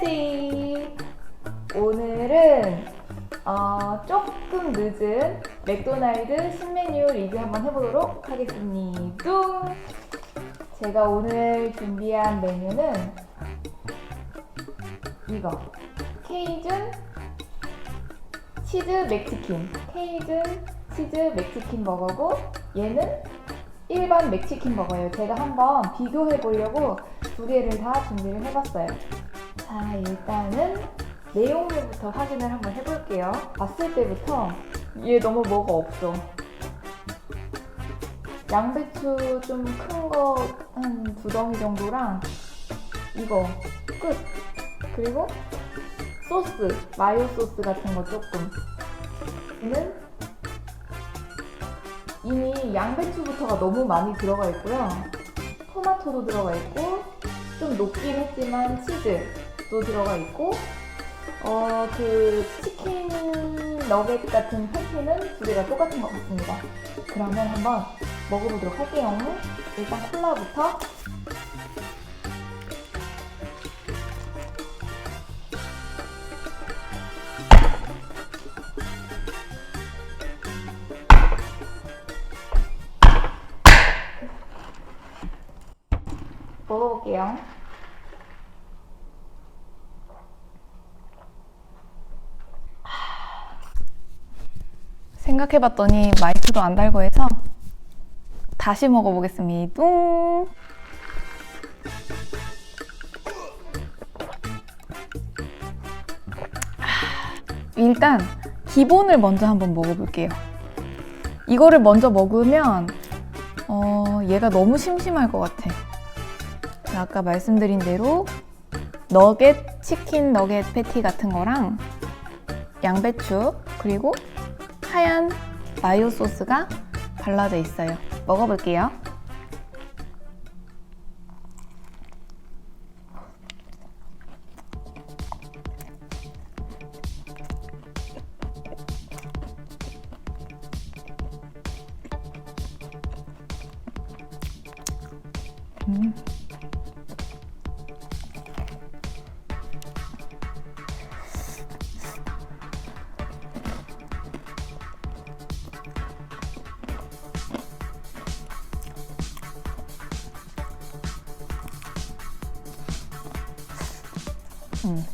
매직! 오늘은 어, 조금 늦은 맥도날드 신메뉴 리뷰 한번 해보도록 하겠습니다. 제가 오늘 준비한 메뉴는 이거 케이준 치즈 맥치킨 케이준 치즈 맥치킨 버거고 얘는 일반 맥치킨 버거예요. 제가 한번 비교해 보려고 두 개를 다 준비를 해봤어요. 자, 일단은 내용물부터 확인을 한번 해볼게요. 봤을 때부터 얘 너무 뭐가 없어. 양배추 좀 큰 거 한 두 덩이 정도랑 이거 끝. 그리고 소스, 마요 소스 같은 거 조금. 얘는 이미 양배추부터가 너무 많이 들어가 있고요. 토마토도 들어가 있고, 좀 녹긴 했지만 치즈 도 들어가 있고, 어, 그 치킨 너겟 같은 패티는 두 개가 똑같은 것 같습니다. 그러면 한번 먹어보도록 할게요. 일단 콜라부터. 먹어볼게요. 생각해봤더니 마이크도 안 달고 해서 다시 먹어보겠습니다. 뚱. 일단 기본을 먼저 한번 먹어볼게요. 이거를 먼저 먹으면 어, 얘가 너무 심심할 것 같아. 아까 말씀드린 대로 너겟, 치킨 너겟 패티 같은 거랑 양배추 그리고 하얀 마요 소스가 발라져 있어요. 먹어볼게요. 음. 음.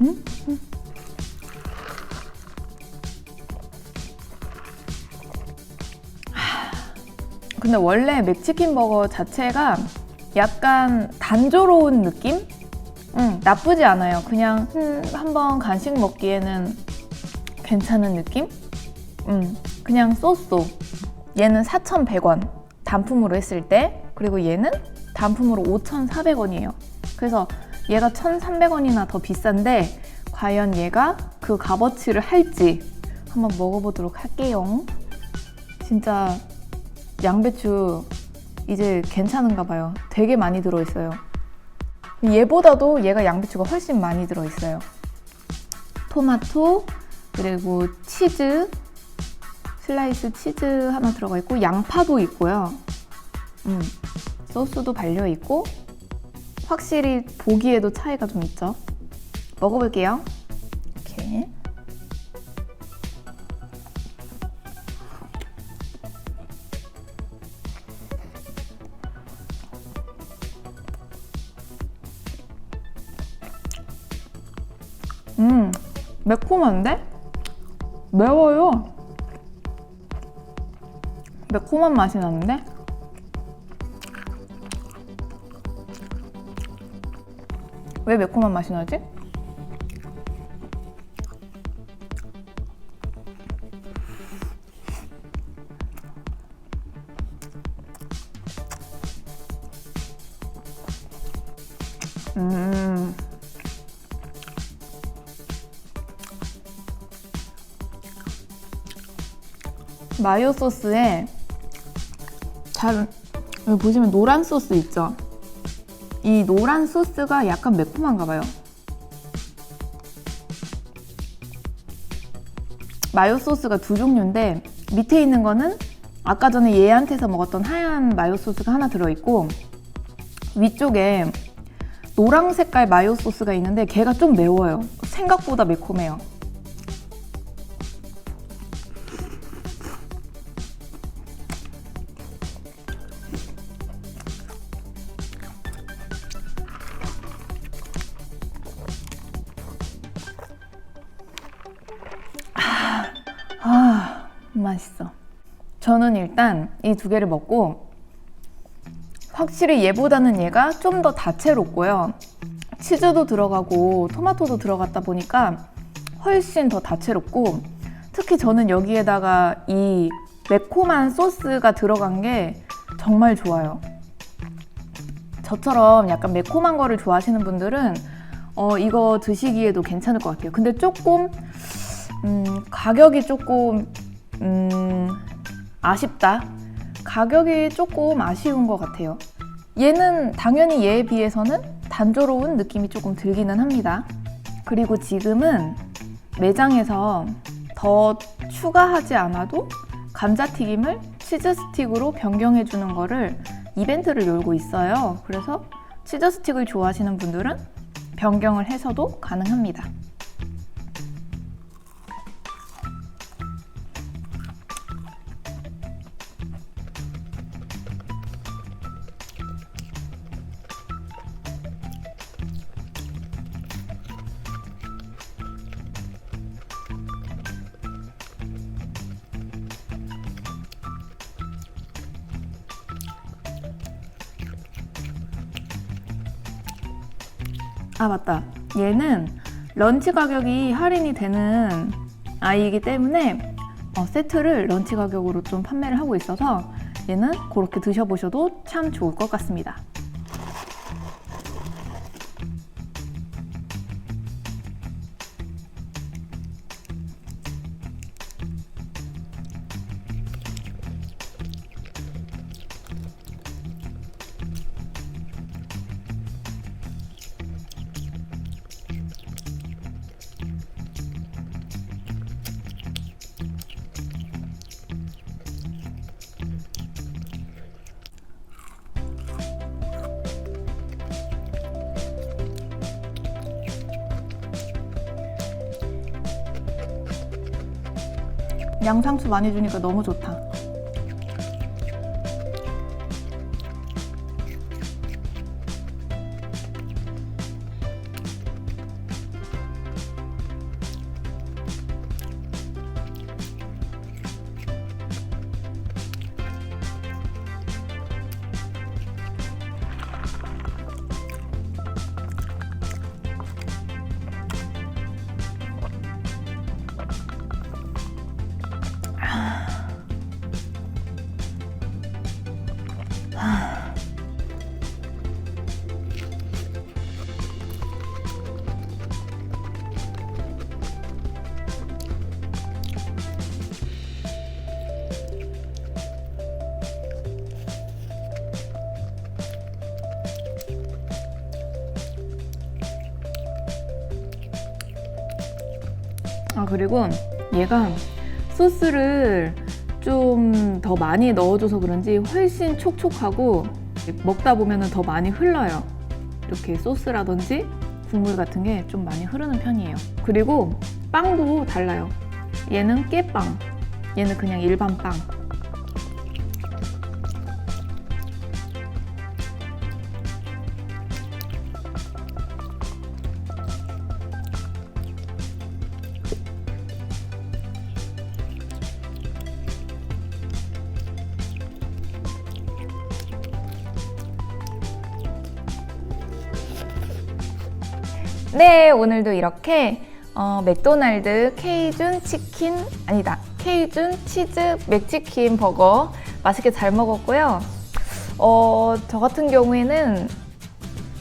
음? 음. 하, 근데 원래 맥치킨 버거 자체가 약간 단조로운 느낌? 음, 나쁘지 않아요. 그냥 음, 한번 간식 먹기에는 괜찮은 느낌? 음, 그냥 쏘쏘. 얘는 4,100원. 단품으로 했을 때. 그리고 얘는 단품으로 5,400원이에요. 그래서 얘가 1,300원이나 더 비싼데 과연 얘가 그 값어치를 할지 한번 먹어보도록 할게요. 진짜 양배추 이제 괜찮은가 봐요. 되게 많이 들어있어요. 얘보다도 얘가 양배추가 훨씬 많이 들어있어요. 토마토, 그리고 치즈, 슬라이스 치즈 하나 들어가 있고, 양파도 있고요. 음, 소스도 발려 있고, 확실히 보기에도 차이가 좀 있죠. 먹어볼게요. 이렇게. 음, 매콤한데? 매워요. 매콤한 맛이 나는데? 왜 매콤한 맛이 나지? 음. 마요 소스에 잘 여기 보시면 노란 소스 있죠? 이 노란 소스가 약간 매콤한가 봐요. 마요 소스가 두 종류인데 밑에 있는 거는 아까 전에 얘한테서 먹었던 하얀 마요 소스가 하나 들어있고 위쪽에 노랑 색깔 마요 소스가 있는데 걔가 좀 매워요. 생각보다 매콤해요. 맛있어. 저는 일단 이 두 개를 먹고 확실히 얘보다는 얘가 좀 더 다채롭고요. 치즈도 들어가고 토마토도 들어갔다 보니까 훨씬 더 다채롭고 특히 저는 여기에다가 이 매콤한 소스가 들어간 게 정말 좋아요. 저처럼 약간 매콤한 거를 좋아하시는 분들은 어, 이거 드시기에도 괜찮을 것 같아요. 근데 조금 음, 가격이 조금 음, 아쉽다. 가격이 조금 아쉬운 것 같아요. 얘는 당연히 얘에 비해서는 단조로운 느낌이 조금 들기는 합니다. 그리고 지금은 매장에서 더 추가하지 않아도 감자튀김을 치즈 스틱으로 변경해 주는 거를 이벤트를 열고 있어요. 그래서 치즈 스틱을 좋아하시는 분들은 변경을 해서도 가능합니다. 아 맞다. 얘는 런치 가격이 할인이 되는 아이이기 때문에 어, 세트를 런치 가격으로 좀 판매를 하고 있어서 얘는 그렇게 드셔보셔도 참 좋을 것 같습니다. 양상추 많이 주니까 너무 좋다. 아 그리고 얘가 소스를 좀 더 많이 넣어줘서 그런지 훨씬 촉촉하고 먹다 보면 더 많이 흘러요. 이렇게 소스라든지 국물 같은 게 좀 많이 흐르는 편이에요. 그리고 빵도 달라요. 얘는 깨빵, 얘는 그냥 일반 빵. 네, 오늘도 이렇게 어, 맥도날드 케이준 치킨 아니다 케이준 치즈 맥치킨 버거 맛있게 잘 먹었고요. 어, 저 같은 경우에는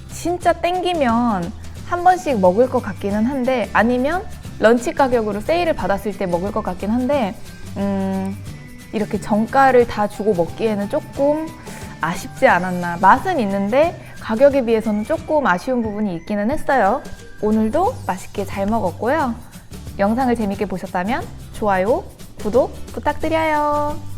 진짜 땡기면 한 번씩 먹을 것 같기는 한데 아니면 런치 가격으로 세일을 받았을 때 먹을 것 같긴 한데 음, 이렇게 정가를 다 주고 먹기에는 조금 아쉽지 않았나 맛은 있는데 가격에 비해서는 조금 아쉬운 부분이 있기는 했어요. 오늘도 맛있게 잘 먹었고요. 영상을 재밌게 보셨다면 좋아요, 구독 부탁드려요